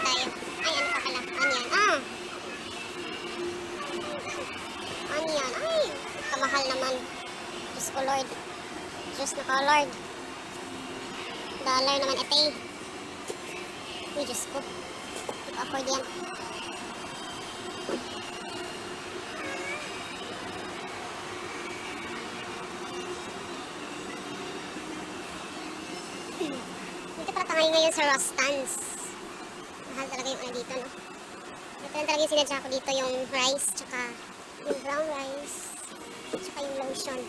vegetable tayo. Ay, ano pa pala? Onion. Ah! Onion. Ay, kamahal naman. Diyos ko, Lord. Diyos na ko, Lord. Dollar naman eh. Uy, Diyos ko. Hindi ko afford yan. Hmm. Dito pala tayo ngayon sa Rostans. Mahal talaga yung ano dito, no? Ito lang talaga yung sinadya ko dito, yung rice, tsaka yung brown rice, tsaka yung lotion.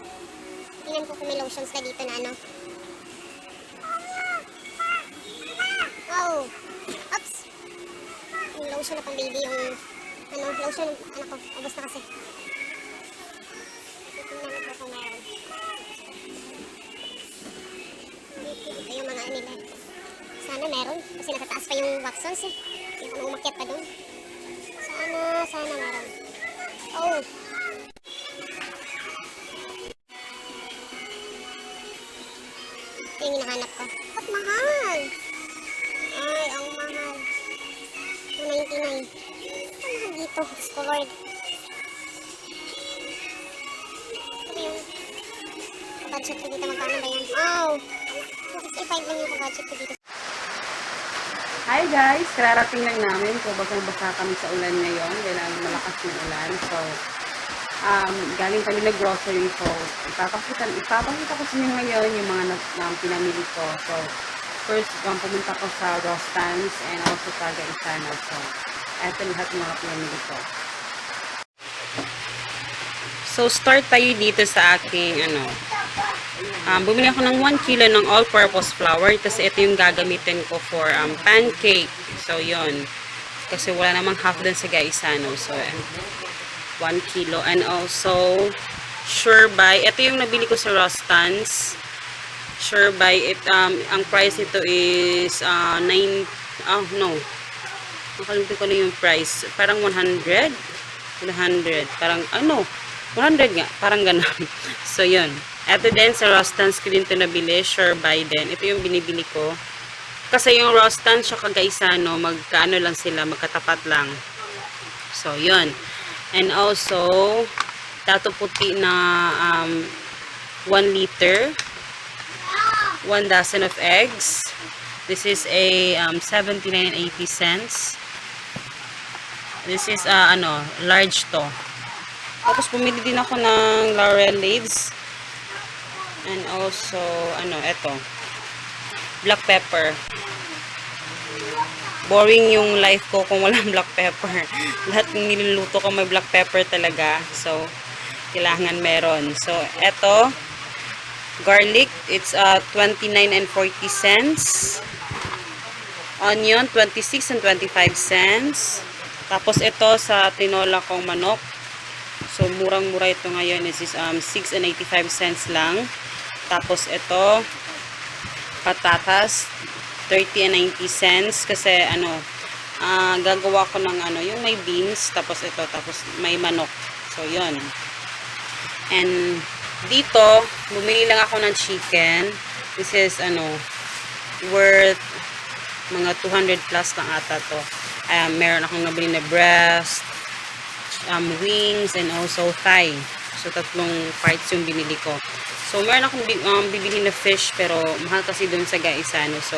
Tingnan ko kung may lotion sila dito na ano. Oh! Oops! Yung lotion na pang baby, yung ano, lotion anak ko. Ubus na kasi. Kasi nakataas pa yung Watsons eh. Yung ano umakyat pa doon. Sana, sana meron. Oh! Ito yung hinahanap ko. Ba't mahal? Ay, ang mahal. 299. Ang mahal dito. Diyos ko, Lord. Budget ko dito. Magkano ba yan? Oh! 255 lang yung budget ko dito. Hi guys! Kararating lang namin. So, basang-basa kami sa ulan ngayon. Dahil malakas yung ulan. So, um, galing kami na grocery. So, ipapakita, ipapakita ko sa inyo ngayon yung mga na, na pinamili ko. So, first, um, pumunta ko sa Rostans and also sa Gaisano. So, eto lahat ng mga pinamili ko. So, start tayo dito sa aking, ano, Um, bumili ako ng 1 kilo ng all-purpose flour. Kasi ito yung gagamitin ko for um, pancake. So, yon Kasi wala namang half dun sa gaisano. So, 1 kilo. And also, sure buy. Ito yung nabili ko sa Rostans. Sure buy. It, um, ang price nito is uh, 9, oh no. Nakalimutan ko na yung price. Parang 100. 100. Parang, ano, 100 nga. Parang ganun. so, yun. Ito din sa Rostans ko din ito nabili. Sure buy din. Ito yung binibili ko. Kasi yung Rostans siya Gaisano, magkaano lang sila, magkatapat lang. So, yun. And also, tato puti na um, 1 liter. 1 dozen of eggs. This is a um, 79.80 cents. This is, uh, ano, large to. Tapos, bumili din ako ng laurel leaves. And also, ano, eto. Black pepper. Boring yung life ko kung walang black pepper. Lahat ng niluluto ko may black pepper talaga. So, kailangan meron. So, eto. Garlic, it's uh, 29 and 40 cents. Onion, 26 and 25 cents. Tapos ito sa tinola kong manok. So, murang-mura ito ngayon. This is um, 6 and 85 cents lang. Tapos ito, patatas, 30 and 90 cents. Kasi ano, ah, gagawa ko ng ano, yung may beans. Tapos ito, tapos may manok. So, yon And dito, bumili lang ako ng chicken. This is ano, worth mga 200 plus lang ata to. Um, meron akong nabili na breast, um, wings, and also thigh. So, tatlong parts yung binili ko. So, meron akong um, bibili na fish, pero mahal kasi dun sa Gaisano. So,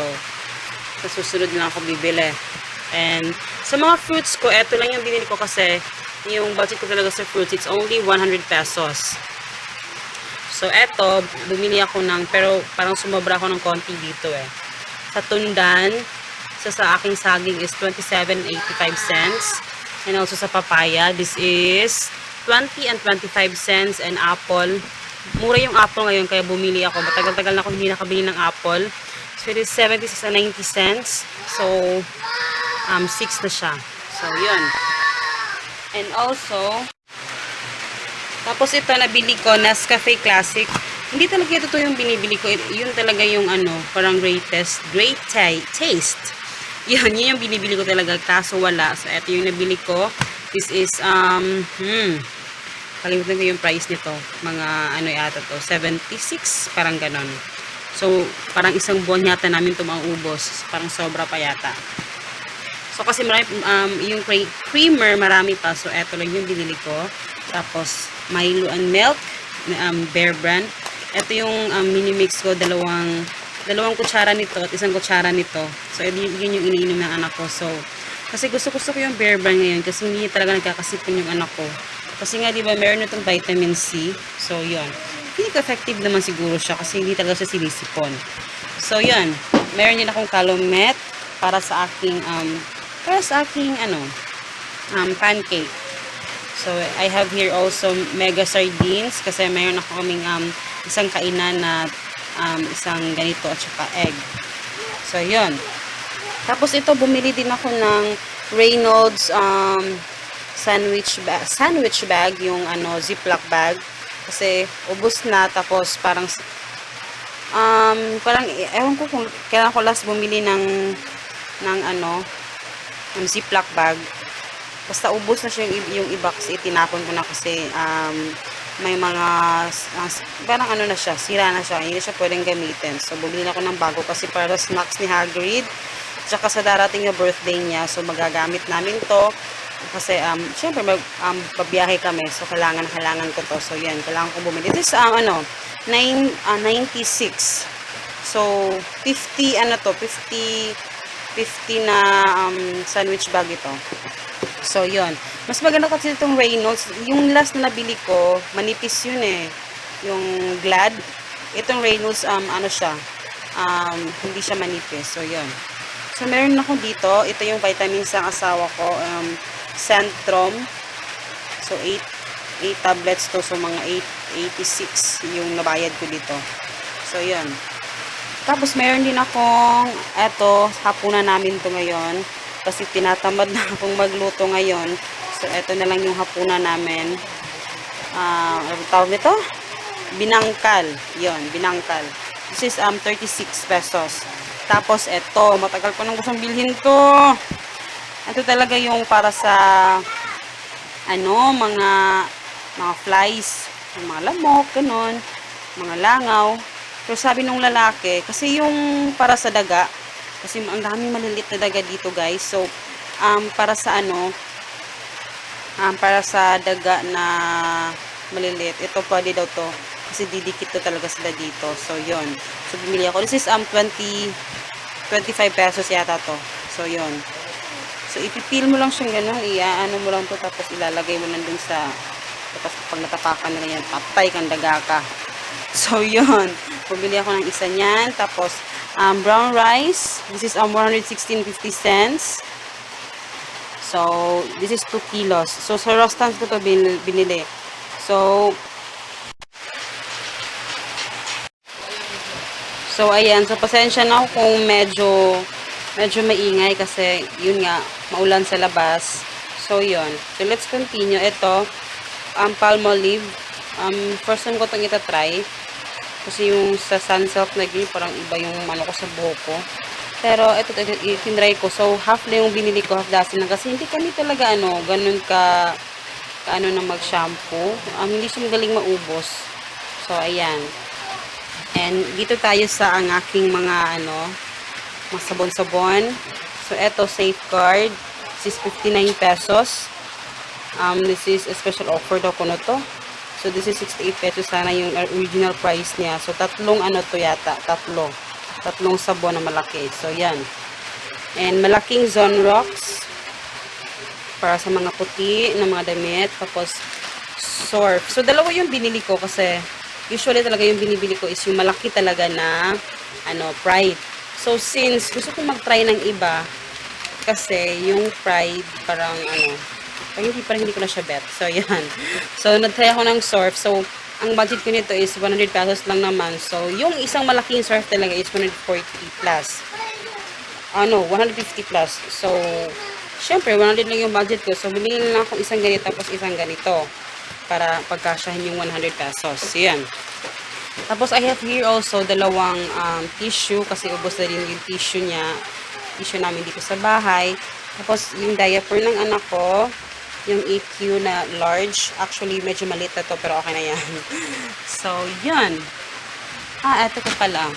sa susunod lang ako bibili. And, sa mga fruits ko, eto lang yung binili ko kasi yung budget ko talaga sa fruits, it's only 100 pesos. So, eto, bumili ako ng, pero parang sumobra ako ng konti dito eh. Sa tundan, sa sa aking saging is 27.85 cents. And also sa papaya, this is 20 and 25 cents. And apple, mura yung apple ngayon kaya bumili ako. Matagal-tagal na ako hindi nakabili ng apple. So, it is 76 and 90 cents. So, um, 6 na siya. So, yun. And also, tapos ito nabili ko, Nescafe Classic. hindi talaga ito to yung binibili ko. Yun talaga yung ano, parang greatest, great ta- taste. Yun, yun yung binibili ko talaga. Kaso wala. So, ito yung nabili ko. This is, um, hmm, kalimutan ko yung price nito. Mga, ano yata to, 76, parang ganon. So, parang isang buwan yata namin ito maubos. Parang sobra pa yata. So, kasi marami, um, yung cre- creamer, marami pa. So, eto lang yung binili ko. Tapos, Milo and milk, um, Bear Brand. Ito yung um, mini-mix ko, dalawang, dalawang kutsara nito at isang kutsara nito. So, yun, yun yung iniinom ng anak ko. So, kasi gusto-gusto ko yung Bear Brand ngayon kasi hindi talaga nagkakasipon yung anak ko. Kasi nga, di ba, meron itong vitamin C. So. Hindi ko effective naman siguro siya kasi hindi talaga siya sinisipon. So, yun. Meron din akong calumet para sa aking, um, para sa aking, ano, um, pancake. So, I have here also mega sardines kasi mayroon ako kaming um, isang kainan na um, isang ganito at saka egg. So, yun. Tapos ito, bumili din ako ng Reynolds um, sandwich bag, sandwich bag, yung ano, ziplock bag. Kasi, ubos na, tapos parang, um, parang, ewan ko kung kailan ko last bumili ng, ng ano, ng ziplock bag. Basta ubos na siya yung, yung iba kasi itinapon ko na kasi um, may mga uh, parang ano na siya, sira na siya, hindi na siya pwedeng gamitin. So, bumili na ako ng bago kasi para snacks ni Hagrid. Tsaka sa darating na birthday niya, so magagamit namin to. Kasi, um, syempre, mag, um, pabiyahe kami. So, kailangan, kailangan ko to. So, yan, kailangan ko bumili. This is, um, ano, nine, ah, 96. So, 50, ano to, 50, 50 na um, sandwich bag ito. So, yon Mas maganda kasi itong Reynolds. Yung last na nabili ko, manipis yun eh. Yung Glad. Itong Reynolds, um, ano siya, um, hindi siya manipis. So, yon So, meron ako dito. Ito yung vitamins ng asawa ko. Um, Centrum. So, 8, 8 tablets to. So, mga 8, 86 yung nabayad ko dito. So, yon Tapos, meron din akong, eto, hapunan namin to ngayon. Kasi tinatamad na akong magluto ngayon. So, eto na lang yung hapunan namin. Ah, ano tawag nito? Binangkal. yon binangkal. This is um 36 pesos. Tapos, eto, matagal ko nang gustong bilhin to. Ito talaga yung para sa ano, mga mga flies, yung mga lamok, ganun, mga langaw. Pero sabi nung lalaki, kasi yung para sa daga, kasi ang daming malilit na daga dito guys. So, um, para sa ano, um, para sa daga na malilit, ito pwede daw to. Kasi didikit to talaga sila dito. So, yon So, bumili ako. This is um, 20, 25 pesos yata to. So, yon So, ipipil mo lang siyang ganun, iaano mo lang to, tapos ilalagay mo lang dun sa, tapos pag natapakan nila yan, patay kang daga ka. So, yun. Pumili ako ng isa niyan. Tapos, um, brown rice. This is um, 116.50 cents. So, this is 2 kilos. So, sa Rostans ko to bin- binili. So, So, ayan. So, pasensya na ako kung medyo, medyo maingay kasi, yun nga, maulan sa labas. So, yun. So, let's continue. Ito, um, palmolive. Um, first time ko itong itatry. Kasi yung sa sunsilk na green, parang iba yung ano ko sa buhok ko. Pero, ito, ito itinry ko. So, half lang yung binili ko, half dozen lang. Kasi hindi kami talaga, ano, ganun ka, ka ano na mag-shampoo. Um, hindi siya magaling maubos. So, ayan. And dito tayo sa ang aking mga ano, mga sabon-sabon. So eto safeguard. This is 59 pesos. Um, this is a special offer daw ko na to. So this is 68 pesos sana yung original price niya. So tatlong ano to yata, tatlo. Tatlong sabon na malaki. So yan. And malaking Zone Rocks para sa mga puti na mga damit. Tapos surf. So dalawa yung binili ko kasi usually talaga yung binibili ko is yung malaki talaga na ano, Pride. So since gusto ko mag-try ng iba kasi yung Pride parang ano, parang hindi parang hindi ko na siya bet. So yan. So nag-try ako ng surf. So ang budget ko nito is 100 pesos lang naman. So yung isang malaking surf talaga is 140 plus. Ano, 150 plus. So syempre 100 lang yung budget ko. So bumili lang ako isang ganito tapos isang ganito para pagkasyahin yung 100 pesos. Yan. Tapos I have here also dalawang um, tissue kasi ubos na rin yung tissue niya. Tissue namin dito sa bahay. Tapos yung diaper ng anak ko, yung EQ na large. Actually, medyo maliit na to pero okay na yan. so, yun. Ah, eto ko pala.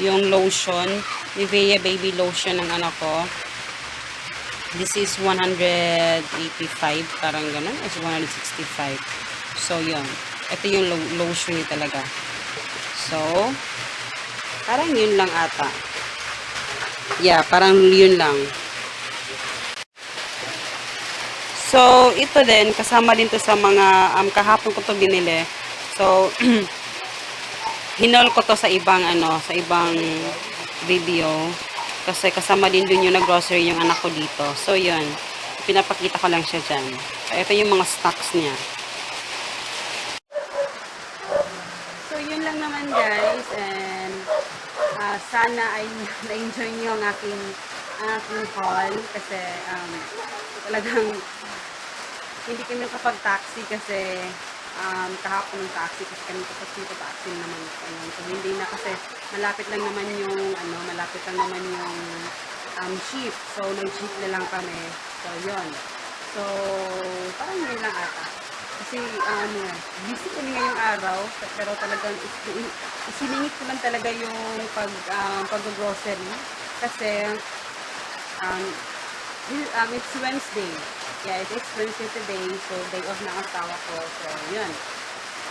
Yung lotion. Nivea baby lotion ng anak ko. This is 185, parang ganun. It's 165. So, yun. Ito yung lo- lotion niya talaga. So, parang yun lang ata. Yeah, parang yun lang. So, ito din, kasama din to sa mga, um, kahapon ko to binili. So, hinol ko to sa ibang, ano, sa ibang video. Kasi kasama din dun yung nag-grocery yung anak ko dito. So, yun. Pinapakita ko lang siya dyan. So, ito yung mga stocks niya. So, yun lang naman guys. And, ah, sana ay na-enjoy niyo ang aking, ang aking haul. Kasi, um, talagang, hindi kami nakapag-taxi kasi um, kahapon ng taxi kasi kami tapos dito taxi naman ayun. So hindi na kasi malapit lang naman yung ano, malapit lang naman yung um, jeep. So nag-jeep na lang kami. So yun. So parang yun lang ata. Kasi ano, busy kami ngayong araw pero talagang is- isiningit ko talaga yung pag um, pag-grocery kasi um, um, it's Wednesday. Yeah, it is Wednesday today. So, day off ng asawa ko. So, yun.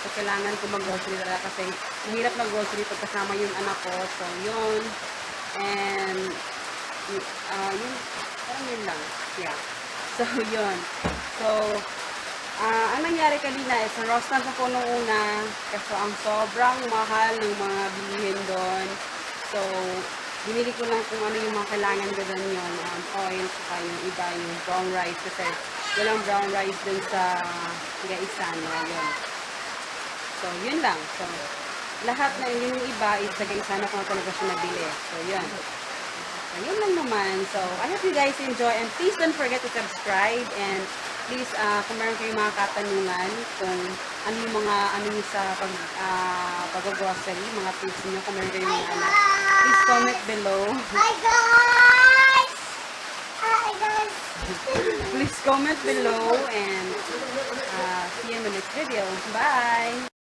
So, kailangan ko mag-grocery talaga kasi mahirap mag-grocery pag kasama yung anak ko. So, yun. And, uh, yun, parang yun lang. Yeah. So, yun. So, ah ang nangyari kanina is, na Rostan ako nung una. Kasi ang sobrang mahal ng mga bilihin doon. So, binili ko lang kung ano yung mga kailangan ko doon yun. Um, oil, saka yung iba, yung brown rice. Kasi walang brown rice dun sa gaisan. Yun. So, yun lang. So, lahat na yun yung iba is sa gaisan ako na talaga siya nabili. So, yun. So, yun lang naman. So, I hope you guys enjoy. And please don't forget to subscribe. And please, ah kung meron kayong mga katanungan, kung ano yung mga, ano yung sa pag, ah pag-grocery, mga tips niyo, kung meron kayong mga anak, please comment below. Hi guys! Hi guys! please comment below and uh, see you in the next video. Bye!